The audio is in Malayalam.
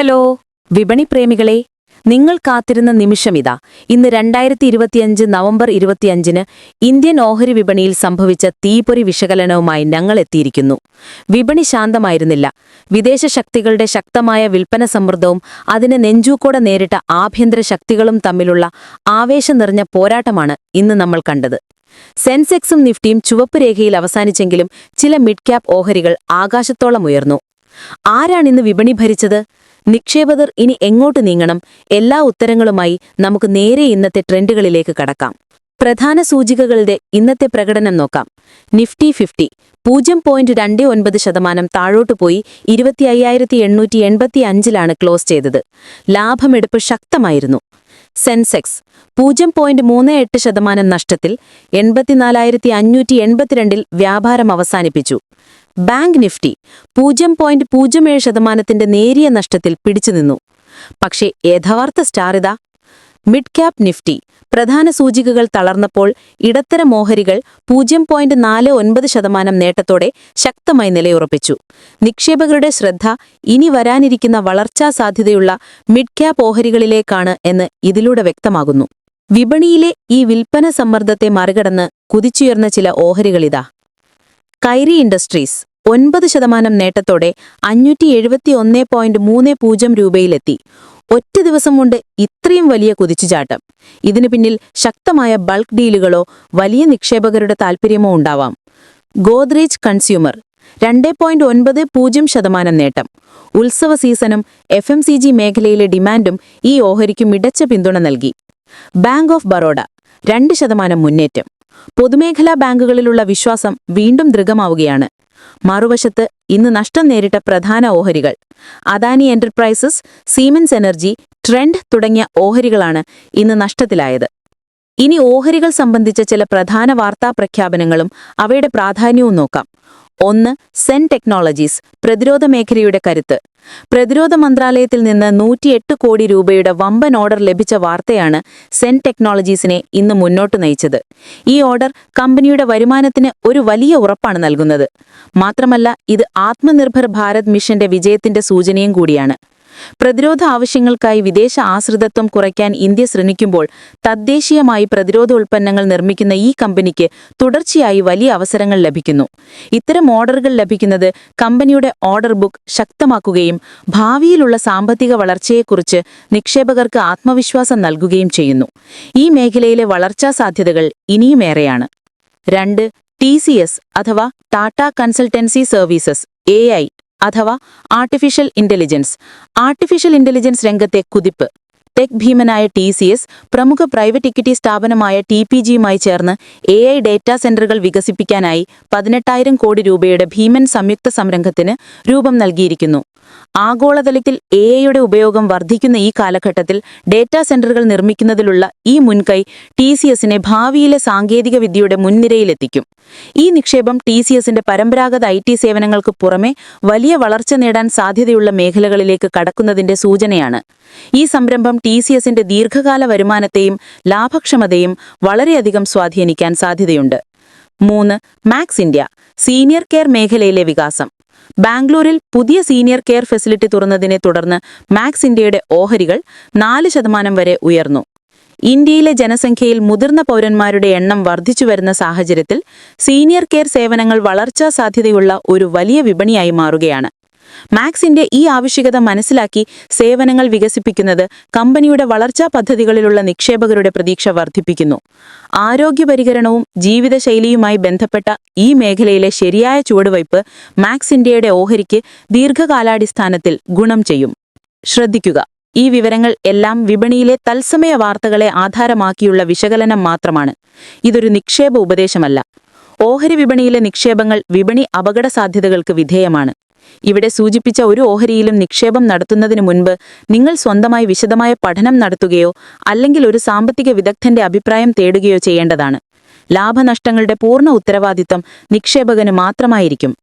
ഹലോ വിപണി പ്രേമികളെ നിങ്ങൾ കാത്തിരുന്ന നിമിഷമിതാ ഇന്ന് രണ്ടായിരത്തി ഇരുപത്തിയഞ്ച് നവംബർ ഇരുപത്തിയഞ്ചിന് ഇന്ത്യൻ ഓഹരി വിപണിയിൽ സംഭവിച്ച തീപൊരി വിശകലനവുമായി ഞങ്ങൾ എത്തിയിരിക്കുന്നു. വിപണി ശാന്തമായിരുന്നില്ല. വിദേശ ശക്തികളുടെ ശക്തമായ വിൽപ്പന സമ്മർദ്ദവും അതിന് നെഞ്ചൂക്കോടെ നേരിട്ട ആഭ്യന്തര ശക്തികളും തമ്മിലുള്ള ആവേശം നിറഞ്ഞ പോരാട്ടമാണ് ഇന്ന് നമ്മൾ കണ്ടത്. സെൻസെക്സും നിഫ്റ്റിയും ചുവപ്പ് രേഖയിൽ അവസാനിച്ചെങ്കിലും ചില മിഡ് ക്യാപ് ഓഹരികൾ ആകാശത്തോളം ഉയർന്നു. ആരാണിന്ന് വിപണി ഭരിച്ചത്? നിക്ഷേപകർ ഇനി എങ്ങോട്ട് നീങ്ങണം? എല്ലാ ഉത്തരങ്ങളുമായി നമുക്ക് നേരെ ഇന്നത്തെ ട്രെൻഡുകളിലേക്ക് കടക്കാം. പ്രധാന സൂചികകളുടെ ഇന്നത്തെ പ്രകടനം നോക്കാം. നിഫ്റ്റി ഫിഫ്റ്റി പൂജ്യം പോയിന്റ് രണ്ട് ഒൻപത് ശതമാനം താഴോട്ട് പോയി ഇരുപത്തി അയ്യായിരത്തി എണ്ണൂറ്റി എൺപത്തി അഞ്ചിലാണ് ക്ലോസ് ചെയ്തത്. ലാഭമെടുപ്പ് ശക്തമായിരുന്നു. സെൻസെക്സ് പൂജ്യം പോയിന്റ് മൂന്ന് എട്ട് ശതമാനം നഷ്ടത്തിൽ എൺപത്തിനാലായിരത്തി അഞ്ഞൂറ്റി എൺപത്തിരണ്ടിൽ വ്യാപാരം അവസാനിപ്പിച്ചു. ബാങ്ക് നിഫ്റ്റി പൂജ്യം പോയിന്റ് പൂജ്യം ഏഴ് ശതമാനത്തിന്റെ നേരിയ നഷ്ടത്തിൽ പിടിച്ചുനിന്നു പക്ഷേ യഥാർത്ഥ സ്റ്റാർ ഇതാ. മിഡ് ക്യാപ് നിഫ്റ്റി പ്രധാന സൂചികകൾ തളർന്നപ്പോൾ ഇടത്തര മോഹരികൾ പൂജ്യം പോയിന്റ് നാല് ഒൻപത് ശതമാനം നേട്ടത്തോടെ ശക്തമായി നിലയുറപ്പിച്ചു. നിക്ഷേപകരുടെ ശ്രദ്ധ ഇനി വരാനിരിക്കുന്ന വളർച്ചാ സാധ്യതയുള്ള മിഡ് ക്യാപ് ഓഹരികളിലേക്കാണ് എന്ന് ഇതിലൂടെ വ്യക്തമാകുന്നു. വിപണിയിലെ ഈ വിൽപ്പന സമ്മർദ്ദത്തെ മറികടന്ന് കുതിച്ചുയർന്ന ചില ഓഹരികളിതാ. കൈറി ഇൻഡസ്ട്രീസ് ഒൻപത് ശതമാനം നേട്ടത്തോടെ അഞ്ഞൂറ്റി എഴുപത്തി ഒന്ന് പോയിന്റ് മൂന്ന് പൂജ്യം രൂപയിലെത്തി. ഒറ്റ ദിവസം കൊണ്ട് ഇത്രയും വലിയ കുതിച്ചുചാട്ടം. ഇതിനു പിന്നിൽ ശക്തമായ ബൾക്ക് ഡീലുകളോ വലിയ നിക്ഷേപകരുടെ താൽപ്പര്യമോ ഉണ്ടാവാം. ഗോദ്രേജ് കൺസ്യൂമർ രണ്ട് പോയിന്റ് ഒൻപത് പൂജ്യം ശതമാനം നേട്ടം. ഉത്സവ സീസണും എഫ് എം സി ജി മേഖലയിലെ ഡിമാൻഡും ഈ ഓഹരിക്ക് മികച്ച പിന്തുണ നൽകി. ബാങ്ക് ഓഫ് ബറോഡ രണ്ട് ശതമാനം മുന്നേറ്റം. പൊതുമേഖലാ ബാങ്കുകളിലുള്ള വിശ്വാസം വീണ്ടും ദൃഢമാവുകയാണ്. മറുവശത്ത് ഇന്ന് നഷ്ടം നേരിട്ട പ്രധാന ഓഹരികൾ Adani enterprises Siemens energy Trent തുടങ്ങിയ ഓഹരികളാണ് ഇന്ന് നഷ്ടത്തിലായത്. ഇനി ഓഹരികൾ സംബന്ധിച്ച ചില പ്രധാന വാർത്താ പ്രഖ്യാപനങ്ങളും അവയുടെ പ്രാധാന്യവും നോക്കാം. ഒന്ന് സെൻ ടെക്നോളജീസ് പ്രതിരോധ മേഖലയുടെ കരുത്ത്. പ്രതിരോധ മന്ത്രാലയത്തിൽ നിന്ന് നൂറ്റിയെട്ട് കോടി രൂപയുടെ വമ്പൻ ഓർഡർ ലഭിച്ച വാർത്തയാണ് സെൻ ടെക്നോളജീസിനെ ഇന്ന് മുന്നോട്ട് നയിച്ചത്. ഈ ഓർഡർ കമ്പനിയുടെ വരുമാനത്തിന് ഒരു വലിയ ഉറപ്പാണ് നൽകുന്നത്. മാത്രമല്ല ഇത് ആത്മനിർഭർ ഭാരത് മിഷന്റെ വിജയത്തിന്റെ സൂചനയും കൂടിയാണ്. പ്രതിരോധ ആവശ്യങ്ങൾക്കായി വിദേശ ആശ്രിതത്വം കുറയ്ക്കാൻ ഇന്ത്യ ശ്രമിക്കുമ്പോൾ തദ്ദേശീയമായി പ്രതിരോധ ഉൽപ്പന്നങ്ങൾ നിർമ്മിക്കുന്ന ഈ കമ്പനിക്ക് തുടർച്ചയായി വലിയ അവസരങ്ങൾ ലഭിക്കുന്നു. ഇത്തരം ഓർഡറുകൾ ലഭിക്കുന്നത് കമ്പനിയുടെ ഓർഡർ ബുക്ക് ശക്തമാക്കുകയും ഭാവിയിലുള്ള സാമ്പത്തിക വളർച്ചയെക്കുറിച്ച് നിക്ഷേപകർക്ക് ആത്മവിശ്വാസം നൽകുകയും ചെയ്യുന്നു. ഈ മേഖലയിലെ വളർച്ചാ സാധ്യതകൾ ഇനിയുമേറെയാണ് രണ്ട് ടി സി എസ് അഥവാ Tata consultancy services A I അഥവാ ആർട്ടിഫിഷ്യൽ ഇന്റലിജൻസ് ആർട്ടിഫിഷ്യൽ ഇന്റലിജൻസ് രംഗത്തെ കുതിപ്പ്. ടെക് ഭീമനായ ടി സി എസ് പ്രമുഖ പ്രൈവറ്റ് ഇക്വിറ്റി സ്ഥാപനമായ ടി പി ജിയുമായി ചേർന്ന് എ ഐ ഡേറ്റാ സെന്ററുകൾ വികസിപ്പിക്കാനായി പതിനെട്ടായിരം കോടി രൂപയുടെ ഭീമൻ സംയുക്ത സംരംഭത്തിന് രൂപം നൽകിയിരിക്കുന്നു. ആഗോളതലത്തിൽ എ ഐയുടെ ഉപയോഗം വർദ്ധിക്കുന്ന ഈ കാലഘട്ടത്തിൽ ഡേറ്റാ സെന്ററുകൾ നിർമ്മിക്കുന്നതിലുള്ള ഈ മുൻകൈ ടി സി എസിനെ ഭാവിയിലെ സാങ്കേതിക വിദ്യയുടെ മുൻനിരയിലെത്തിക്കും. ഈ നിക്ഷേപം ടി സി എസിന്റെ പരമ്പരാഗത ഐ ടി സേവനങ്ങൾക്ക് പുറമെ വലിയ വളർച്ച നേടാൻ സാധ്യതയുള്ള മേഖലകളിലേക്ക് കടക്കുന്നതിന്റെ സൂചനയാണ്. ഈ സംരംഭം ടി സി എസിന്റെ ദീർഘകാല വരുമാനത്തെയും ലാഭക്ഷമതയും വളരെയധികം സ്വാധീനിക്കാൻ സാധ്യതയുണ്ട്. മൂന്ന് മാക്സ് ഇന്ത്യ സീനിയർ കെയർ മേഖലയിലെ വികാസം. ബാംഗ്ലൂരിൽ പുതിയ സീനിയർ കെയർ ഫെസിലിറ്റി തുറന്നതിനെ തുടർന്ന് മാക്സ് ഇന്ത്യയുടെ ഓഹരികൾ നാല് ശതമാനം വരെ ഉയർന്നു. ഇന്ത്യയിലെ ജനസംഖ്യയിൽ മുതിർന്ന പൗരന്മാരുടെ എണ്ണം വർദ്ധിച്ചു വരുന്ന സാഹചര്യത്തിൽ സീനിയർ കെയർ സേവനങ്ങൾ വളർച്ചാ സാധ്യതയുള്ള ഒരു വലിയ വിപണിയായി മാറുകയാണ്. മാക്സിന്റെ ഈ ആവശ്യകത മനസ്സിലാക്കി സേവനങ്ങൾ വികസിപ്പിക്കുന്നത് കമ്പനിയുടെ വളർച്ചാ പദ്ധതികളിലുള്ള നിക്ഷേപകരുടെ പ്രതീക്ഷ വർദ്ധിപ്പിക്കുന്നു. ആരോഗ്യപരികരണവും ജീവിതശൈലിയുമായി ബന്ധപ്പെട്ട ഈ മേഖലയിലെ ശരിയായ ചുവടുവയ്പ് മാക്സ് ഇന്ത്യയുടെ ഓഹരിക്ക് ദീർഘകാലാടിസ്ഥാനത്തിൽ ഗുണം ചെയ്യും. ശ്രദ്ധിക്കുക. ഈ വിവരങ്ങൾ എല്ലാം വിപണിയിലെ തത്സമയ വാർത്തകളെ ആധാരമാക്കിയുള്ള വിശകലനം മാത്രമാണ്. ഇതൊരു നിക്ഷേപ ഉപദേശമല്ല. ഓഹരി വിപണിയിലെ നിക്ഷേപങ്ങൾ വിപണി അപകട സാധ്യതകൾക്ക് വിധേയമാണ്. ഇവിടെ സൂചിപ്പിച്ച ഒരു ഓഹരിയിലും നിക്ഷേപം നടത്തുന്നതിനു മുൻപ് നിങ്ങൾ സ്വന്തമായി വിശദമായ പഠനം നടത്തുകയോ അല്ലെങ്കിൽ ഒരു സാമ്പത്തിക വിദഗ്ധന്റെ അഭിപ്രായം തേടുകയോ ചെയ്യേണ്ടതാണ്. ലാഭനഷ്ടങ്ങളുടെ പൂർണ ഉത്തരവാദിത്തം നിക്ഷേപകന് മാത്രമായിരിക്കും.